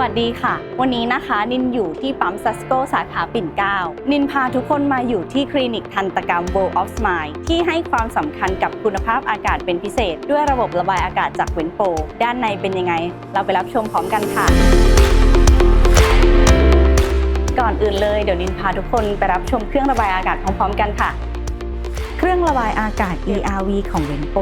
วัสดีค่ะ วันนี้นะคะนินอยู่ที่ปั๊มซัสโกสาขาปิ่นเกล้านินพาทุกคนมาอยู่ที่คลินิกทันตกรรม World of Smile ที่ให้ความสำคัญกับคุณภาพอากาศเป็นพิเศษ ด้วยระบบระบายอากาศจากเวนโป ด้านในเป็นยังไง เราไปรับชมพร้อมกันค่ะ ก่อนอื่นเลยเดี๋ยวนินพาทุกคนไปรับชมเครื่องระบายอากาศพร้อมๆกันค่ะ เครื่องระบายอากาศ ERV ของเวนโป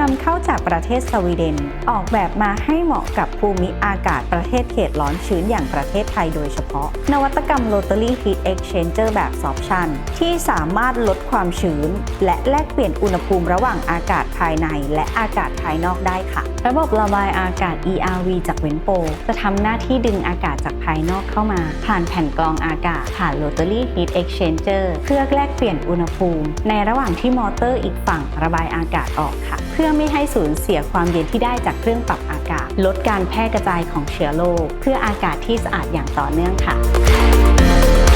นำเข้าจากประเทศสวีเดน ออกแบบมาให้เหมาะกับภูมิอากาศประเทศเขตร้อนชื้นอย่างประเทศไทยโดยเฉพาะ นวัตกรรม Rotary Heat Exchanger แบบ Sorption ที่สามารถลดความชื้น และแลกเปลี่ยนอุณหภูมิระหว่างอากาศภายใน และอากาศภายนอกได้ค่ะ ระบบระบายอากาศ ERV จากเวนโปจะทำหน้าที่ดึงอากาศจากภายนอกเข้ามา ผ่านแผ่นกรองอากาศผ่าน Rotary Heat Exchanger เพื่อแลกเปลี่ยนอุณหภูมิ ในระหว่างที่มอเตอร์อีกฝั่งระบายอากาศออกค่ะ เพื่อไม่ให้สูญเสียความเย็นที่ได้จากเครื่องปรับอากาศ ลดการแพร่กระจายของเชื้อโรคเพื่ออากาศที่สะอาดอย่างต่อเนื่องค่ะเครื่องระ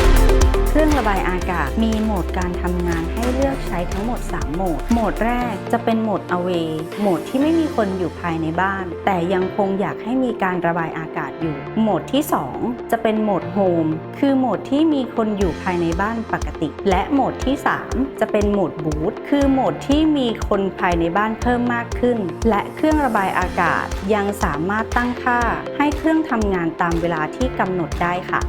บายอากาศ มีโหมดการทำงานให้เลือกใช้ทั้งหมด 3 โหมด โหมดแรกจะเป็นโหมด away โหมดที่ไม่มีคนอยู่ภายในบ้าน แต่ยังคงอยากให้มีการระบายอากาศอยู่ โหมดที่ 2 จะเป็นโหมด home คือโหมดที่มีคนอยู่ภายในบ้านปกติ และโหมดที่ 3 จะเป็นโหมด boot คือโหมดที่มีคนภายในบ้านเพิ่มมากขึ้น และเครื่องระบายอากาศยังสามารถตั้งค่าให้เครื่องทำงานตามเวลาที่กำหนดได้ค่ะ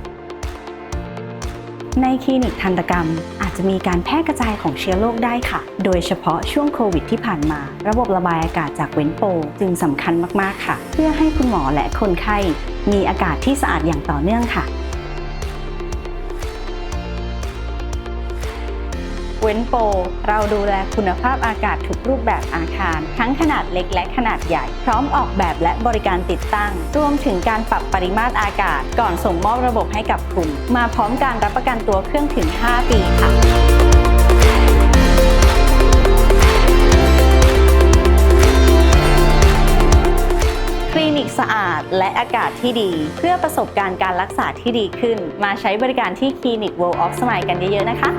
ในคลินิกทันตกรรม อาจจะมีการแพร่กระจายของเชื้อโรคได้ค่ะ โดยเฉพาะช่วงโควิดที่ผ่านมา ระบบระบายอากาศจากเว้นโปจึงสำคัญมากๆค่ะ เพื่อให้คุณหมอและคนไข้มีอากาศที่สะอาดอย่างต่อเนื่องค่ะ เว้นโปรเราดูแลคุณภาพอากาศทุกรูปแบบอาคาร ทั้งขนาดเล็กและขนาดใหญ่ พร้อมออกแบบและบริการติดตั้ง รวมถึงการปรับปริมาตรอากาศ ก่อนส่งมอบระบบให้กับคุณ มาพร้อมการรับประกันตัวเครื่องถึง 5 ปีค่ะคลินิกสะอาดและอากาศที่ดี เพื่อประสบการณ์การรักษาที่ดีขึ้น มาใช้บริการที่คลินิก World of Smile กันเยอะๆนะคะ